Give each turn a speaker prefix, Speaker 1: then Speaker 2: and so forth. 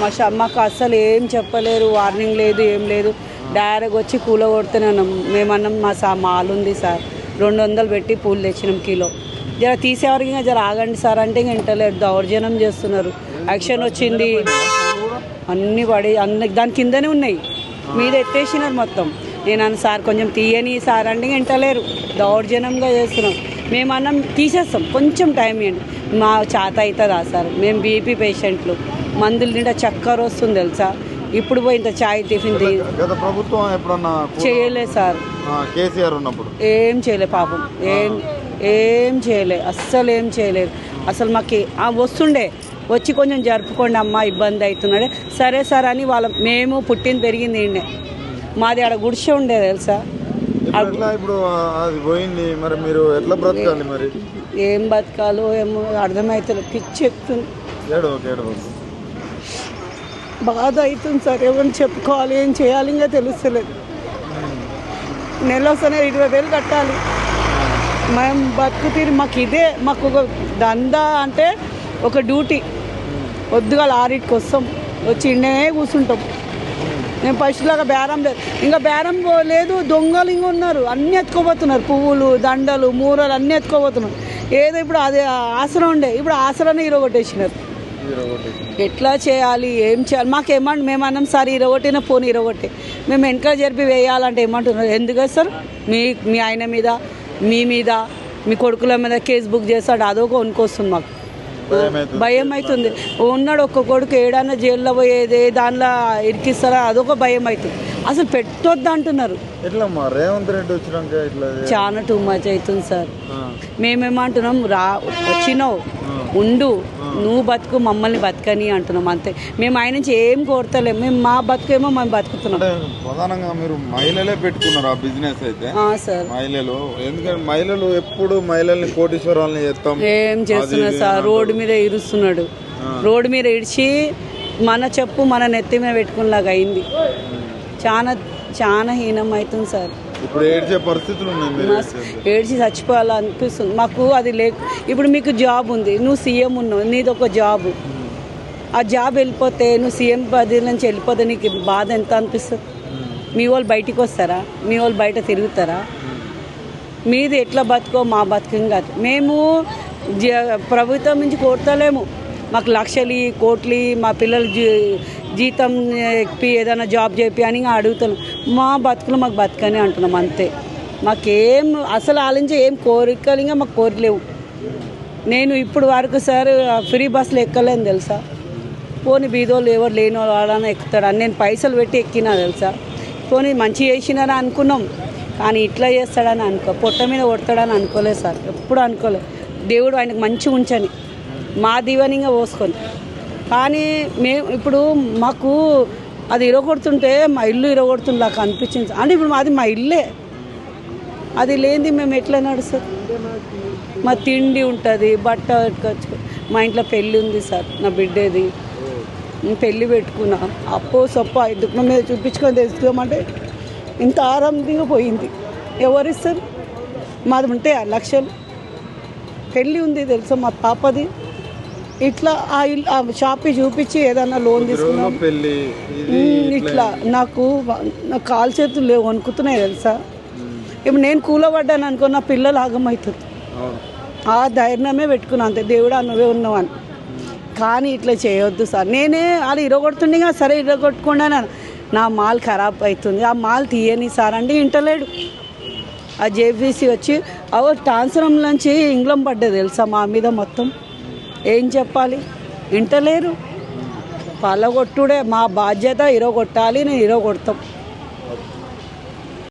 Speaker 1: మా మాకు అస్సలు ఏం చెప్పలేరు వార్నింగ్ లేదు ఏం లేదు. డైరెక్ట్ వచ్చి కూల కొడుతూనే ఉన్నాం మేమన్నాం మా సా మాల్ ఉంది సార్. రెండు వందలు పెట్టి పూలు తెచ్చినాం కిలో. జర తీసేవారికి ఇంకా జర ఆగండి సార్ అంటే ఇంక వింటలేరు దౌర్జన్యం చేస్తున్నారు. యాక్షన్ వచ్చింది. అన్ని పడి అన్ని దాని కిందనే ఉన్నాయి. మీద ఎత్తేసినారు మొత్తం. నేను సార్ కొంచెం తీయని సార్ అంటే ఇంక వింటలేరు దౌర్జన్యంగా చేస్తున్నాం. మేము అన్నం తీసేస్తాం. కొంచెం టైం ఇవ్వండి మా చేత అవుతుందా సార్? మేము బీపీ పేషెంట్లు. మందులు నిండా చక్కెర వస్తుంది తెలుసా? ఇప్పుడు పోయి ఇంత చాయ్ టిఫిన్
Speaker 2: గత ప్రభుత్వం ఎప్పుడన్నా
Speaker 1: చేయలేదు సార్.
Speaker 2: కేసీఆర్ ఉన్నప్పుడు?
Speaker 1: ఏం చేయలే పాపం. ఏం ఏం చేయలే. అస్సలు ఏం చేయలేదు. అసలు మాకు ఆ వస్తుండే. వచ్చి కొంచెం జరుపుకోండి అమ్మ ఇబ్బంది అవుతున్నాడే సరే సార్ అని వాళ్ళ మేము పుట్టింది పెరిగింది ఈయనే మాది ఆడ గుడిసె ఉండే తెలుసా?
Speaker 2: ఇప్పుడు అది పోయింది. మరి మీరు ఎట్లా బ్రతకాలి మరి?
Speaker 1: ఏం బతకాలో ఏమో అర్థమవుతుంది పిచ్చి
Speaker 2: ఓకే
Speaker 1: బాధ అవుతుంది సార్. ఎవరిని చెప్పుకోవాలి ఏం చేయాలి ఇంకా తెలుస్తలేదు. నెల వస్తేనే ఇరవై వేలు కట్టాలి. మేము బతుకు తీరు మాకు ఇదే మాకు ఒక దందా అంటే ఒక డ్యూటీ. పొద్దుగా ఆరింటికి వస్తాం. వచ్చి ఇండే కూర్చుంటాం. మేము పశువులాగా బేరం లేదు. ఇంకా బేరం లేదు దొంగలు ఇంకా ఉన్నారు. అన్నీ ఎత్తుకోబోతున్నారు. పువ్వులు దండలు మూరలు అన్నీ ఎత్తుకోబోతున్నారు. ఏదో ఇప్పుడు అదే ఆసనం ఉండే. ఇప్పుడు ఆసరాన్ని ఇరగొట్టేసినారు ఎట్లా చేయాలి ఏం చేయాలి? మాకు ఏమంట మేము అన్నాం సార్ ఇరగొట్టిన పోనీ ఇరగొట్టే మేము వెనక జరిపి వేయాలంటే ఏమంటున్నారు? ఎందుకు సార్? మీ మీ ఆయన మీద మీ మీద మీ కొడుకుల మీద కేసు బుక్ చేస్తాడు అదొక వణుకొస్తుంది మాకు. భయం అవుతుంది ఉన్నాడు ఒక్క కొడుకు ఏడన్నా జైల్లో పోయేది దానిలో ఇరికిస్తారా? అదొక భయం అవుతుంది అసలు పెట్టొద్దు అంటున్నారు.
Speaker 2: రేవంత్ రెడ్డి వచ్చినాక
Speaker 1: చాలా టూ మచ్ అవుతుంది సార్. మేమేమంటున్నాం? రా వచ్చినావు. ఉండు. నువ్వు బతుకు మమ్మల్ని బతకని అంటున్నాం అంతే. మేము ఆయన నుంచి ఏం కోరతలేం. మేము మా బతుకేమో మేము బతుకుతున్నాం.
Speaker 2: ప్రధానంగా మీరు మహిళలే పెట్టుకున్నారు ఆ బిజినెస్ అయితే.
Speaker 1: సార్.
Speaker 2: మహిళలు. ఎందుకంటే మహిళలు ఎప్పుడు మహిళల్ని కోటీశ్వరాలని చేస్తాం.
Speaker 1: ఏం చేస్తున్నారు సార్? రోడ్డు మీద ఇరుస్తున్నాడు. రోడ్డు మీద ఇడిచి మన చెప్పు మన నెత్తి మీద పెట్టుకునేలాగా అయింది. చాలా చాలా హీనం అవుతుంది సార్.
Speaker 2: ఇప్పుడు ఏడ్చే పరిస్థితులు ఉన్నాయి మీరు
Speaker 1: మస్త్ ఏడ్చి చచ్చిపోవాలనిపిస్తుంది. మాకు అది లేక ఇప్పుడు మీకు జాబ్ ఉంది. నువ్వు సీఎం ఉన్నావు. నీది ఒక జాబ్. ఆ జాబ్ వెళ్ళిపోతే నువ్వు సీఎం పది నుంచి వెళ్ళిపోతే నీకు బాధ ఎంత అనిపిస్తుంది? మీ వాళ్ళు బయటికి వస్తారా? మీ వాళ్ళు బయట తిరుగుతారా? మీది ఎట్లా బతుకో మా బతుకం కాదు. మేము ప్రభుత్వం నుంచి కోరుతలేము. మాకు లక్షలు కోట్లు మా పిల్లలు జీతం ఎక్కి ఏదైనా జాబ్ చెప్పి అని ఇంకా అడుగుతున్నాం మా బతుకులు మాకు బతకని అంటున్నాం అంతే. మాకేం అసలు ఆలోచించి ఏం కోరికలు ఇంకా మాకు కోరలేవు నేను ఇప్పుడు వరకు సార్ ఫ్రీ బస్సులు ఎక్కలేను తెలుసా? పోనీ బీదోళ్ళు ఎవరు లేని వాళ్ళు వాళ్ళని ఎక్కుతాడని నేను పైసలు పెట్టి ఎక్కినా తెలుసా? పోనీ మంచి చేసినారా అనుకున్నాం. కానీ ఇట్లా చేస్తాడని అనుకో పొట్ట మీద కొడతాడని అనుకోలేదు సార్. ఎప్పుడు అనుకోలేదు. దేవుడు ఆయనకు మంచిగా ఉంచని. మా దీవెనిగా పోసుకొని. కానీ మేము ఇప్పుడు మాకు అది ఇరగొడుతుంటే మా ఇల్లు ఇరగొడుతుంది నాకు అనిపించింది. అంటే ఇప్పుడు మాది మా ఇల్లే. అది లేనిది మేము ఎట్లా నడుస్తుంది మా తిండి ఉంటుంది బట్ట పెట్టుకోవచ్చు మా ఇంట్లో పెళ్ళి ఉంది సార్ నా బిడ్డేది. పెళ్ళి పెట్టుకున్నా. అప్పో సొప్ప దుఃఖం మీద చూపించుకొని తెచ్చుకోమంటే ఇంత ఆరం పోయింది. ఎవరిస్తారు మాది ఉంటే ఆ లక్షలు. పెళ్ళి ఉంది తెలుసా మా పాపది? ఇట్లా ఆ ఇల్లు ఆ షాప్ చూపించి ఏదన్నా లోన్ తీసుకున్నాం.
Speaker 2: పెళ్ళి
Speaker 1: ఇట్లా నాకు నా కాలు చేతులు లేవు వణుకుతున్నాయి తెలుసా? ఇప్పుడు నేను కూలబడ్డాను అనుకో నా పిల్లలు ఆగమవుతుంది ఆ ధైర్యమే పెట్టుకున్నా అంతే దేవుడా నువ్వే ఉన్నావని కానీ ఇట్లా చేయొద్దు సార్. నేనే అది ఇరగొడుతుండగా సరే ఇరగొట్టుకుండా నా మాల్ ఖరాబ్ అవుతుంది ఆ మాల్ తీయని సార్ అంటే ఇంటలేడు. ఆ జేబీసీ వచ్చి అవో ట్రాన్స్ఫరం నుంచి ఇంగ్లం పడ్డది తెలుసా మా మీద మొత్తం? ఏం చెప్పాలి? వింటలేరు పలగొట్టుడే మా బాధ్యత ఇరగొట్టాలి నేను ఇరగొడతాం.